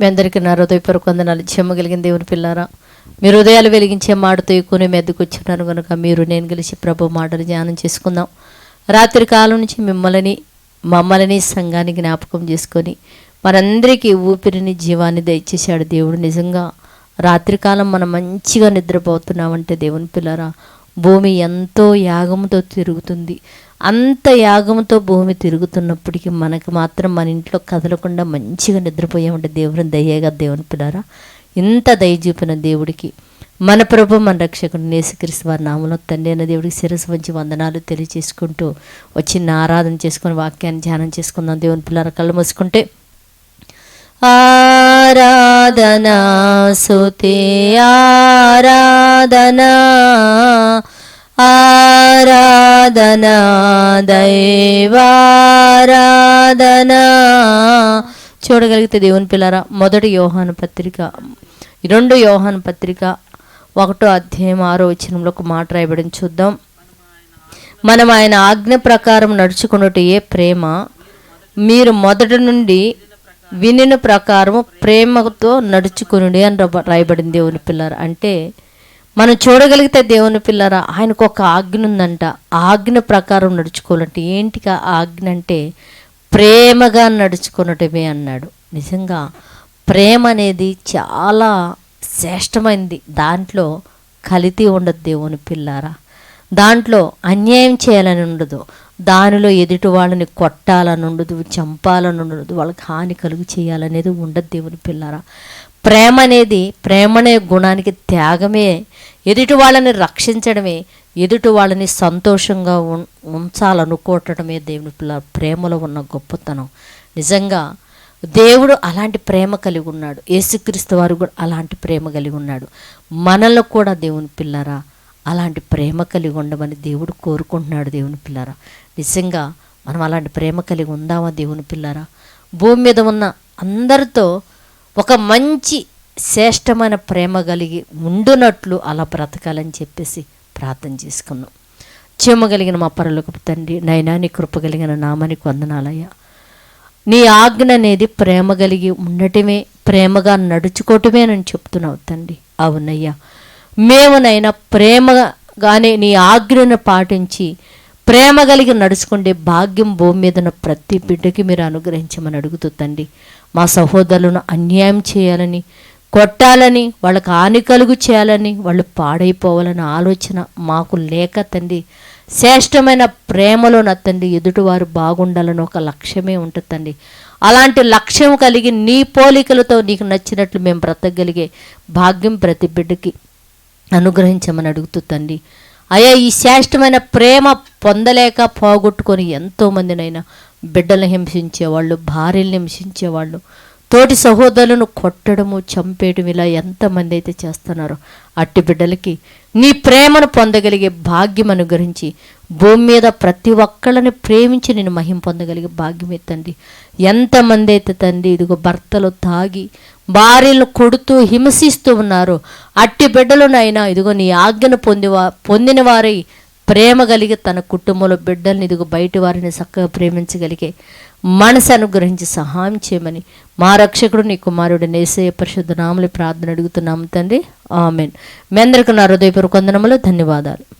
మీ అందరికీ నా హృదయపూర్వక వందనాలు. చెమ్మగలిగిన దేవుని పిల్లారా మీరు హృదయాలు వెలిగించే మాటతో ఎక్కువనే మెద్దకు వచ్చినాను కనుక మీరు నేను గెలిచి ప్రభు మాటలు ధ్యానం చేసుకుందాం. రాత్రి కాలం నుంచి మిమ్మల్ని మమ్మల్ని సంఘాన్ని జ్ఞాపకం చేసుకొని మనందరికీ ఊపిరిని జీవాన్ని దయచేశాడు దేవుడు. నిజంగా రాత్రికాలం మనం మంచిగా నిద్రపోతున్నామంటే దేవుని పిల్లరా భూమి ఎంతో యాగంతో తిరుగుతుంది. అంత యాగంతో భూమి తిరుగుతున్నప్పటికీ మనకు మాత్రం మన ఇంట్లో కదలకుండా మంచిగా నిద్రపోయామంటే దేవుని దయ్యగా దేవుని పిల్లారా ఇంత దయ చూపిన దేవుడికి మన ప్రభు మన రక్షకుడు నేసుక్రీస్తు వారి నామంలో తండ్రి అయిన దేవుడికి శిరస్సు వంచి వందనాలు తెలియచేసుకుంటూ వచ్చిన ఆరాధన చేసుకుని వాక్యాన్ని ధ్యానం చేసుకుందాం దేవుని పిల్లల కళ్ళు మూసుకుంటే. ఆరాధనా సుతే ఆరాధనా ఆరాధనా దైవారాధనా చూడగలిగితే దేవుని పిల్లరా మొదటి యోహాను పత్రిక రెండు యోహాను పత్రిక ఒకటో అధ్యాయం ఆరో వచనంలో ఒక మాట రాయబడిన చూద్దాం. మనం ఆయన ఆజ్ఞ ప్రకారం నడుచుకున్నట్టు ప్రేమ. మీరు మొదటి నుండి వినిన ప్రకారం ప్రేమతో నడుచుకునుడి అని రబ- రాయబడింది దేవుని పిల్లర. అంటే మనం చూడగలిగితే దేవుని పిల్లరా ఆయనకు ఒక ఆజ్ఞ ఉందంట. ఆజ్ఞ ప్రకారం నడుచుకోవాలంటే ఏంటి ఆ ఆజ్ఞ అంటే? ప్రేమగా నడుచుకునటమే అన్నాడు. నిజంగా ప్రేమ అనేది చాలా శ్రేష్టమైంది. దాంట్లో కలితి ఉండదు దేవుని పిల్లారా. దాంట్లో అన్యాయం చేయాలని ఉండదు. దానిలో ఎదుటి వాళ్ళని కొట్టాలని ఉండదు చంపాలని ఉండదు వాళ్ళకి హాని కలుగు చేయాలనేది ఉండదు దేవుని పిల్లారా. ప్రేమ అనేది ప్రేమనే గుణానికి త్యాగమే. ఎదుటి వాళ్ళని రక్షించడమే ఎదుటి వాళ్ళని సంతోషంగా ఉం ఉంచాలనుకోవటమే దేవుని పిల్ల ప్రేమలో ఉన్న గొప్పతనం. నిజంగా దేవుడు అలాంటి ప్రేమ కలిగి ఉన్నాడు. యేసుక్రీస్తు వారు కూడా అలాంటి ప్రేమ కలిగి ఉన్నాడు. మనలో కూడా దేవుని పిల్లరా అలాంటి ప్రేమ కలిగి ఉండమని దేవుడు కోరుకుంటున్నాడు దేవుని పిల్లరా. నిజంగా మనం అలాంటి ప్రేమ కలిగి ఉందామా దేవుని పిల్లరా? భూమి మీద ఉన్న అందరితో ఒక మంచి శ్రేష్టమైన ప్రేమ కలిగి ఉండునట్లు అలా బ్రతకాలని చెప్పేసి ప్రార్థన చేసుకున్నాం. చెమ్మ కలిగిన మా పరలోకపు తండ్రి నైనా నీ కృప కలిగిన నామానికి వందనాలయ్యా. నీ ఆజ్ఞ అనేది ప్రేమ కలిగి ఉండటమే ప్రేమగా నడుచుకోవటమే అని చెప్తున్నావు తండ్రి. అవునయ్యా. మేమునైనా ప్రేమగానే నీ ఆజ్ఞను పాటించి ప్రేమ కలిగి నడుచుకుండే భాగ్యం భూమి మీద ఉన్న ప్రతి బిడ్డకి మీరు అనుగ్రహించమని అడుగుతూ తండ్రి మా సహోదరులను అన్యాయం చేయాలని కొట్టాలని వాళ్ళకి హాని కలుగు చేయాలని వాళ్ళు పాడైపోవాలన్న ఆలోచన మాకు లేక తండ్రి శ్రేష్టమైన ప్రేమలో నత్తండి తండ్రి ఎదుటివారు బాగుండాలని ఒక లక్ష్యమే ఉంటుంది అలాంటి లక్ష్యం కలిగి నీ పోలికలతో నీకు నచ్చినట్లు మేము బ్రతకగలిగే భాగ్యం ప్రతి బిడ్డకి అనుగ్రహించమని అడుగుతూ అయ్యా ఈ శ్రేష్టమైన ప్రేమ పొందలేక పోగొట్టుకొని ఎంతోమందినైనా బిడ్డలను హింసించేవాళ్ళు భార్యలను హింసించేవాళ్ళు తోటి సహోదరులను కొట్టడము చంపేయడం ఇలా ఎంతమంది అయితే చేస్తున్నారో అట్టి బిడ్డలకి నీ ప్రేమను పొందగలిగే భాగ్యం అనుగ్రహించి భూమి మీద ప్రతి ఒక్కళ్ళని ప్రేమించి నేను మహిం పొందగలిగే భాగ్యం తండ్రి. ఎంతమంది అయితే తండ్రి ఇదిగో భర్తలు తాగి భార్యలను కొడుతూ హింసిస్తూ ఉన్నారు అట్టి బిడ్డలనైనా ఇదిగో నీ ఆజ్ఞను పొందివా పొందిన వారై ప్రేమ కలిగి తన కుటుంబంలో బిడ్డల్ని ఇదిగో బయట వారిని చక్కగా ప్రేమించగలిగే మనసు అనుగ్రహించి సహాయం చేయమని మా రక్షకుడు నీ కుమారుడు నేసయ్య పరిశుద్ధ నామలి ప్రార్థన అడుగుతున్నాము తండ్రి. ఆమెన్. మీ అందరికీ నా హృదయపూర్వక వందనములు. ధన్యవాదాలు.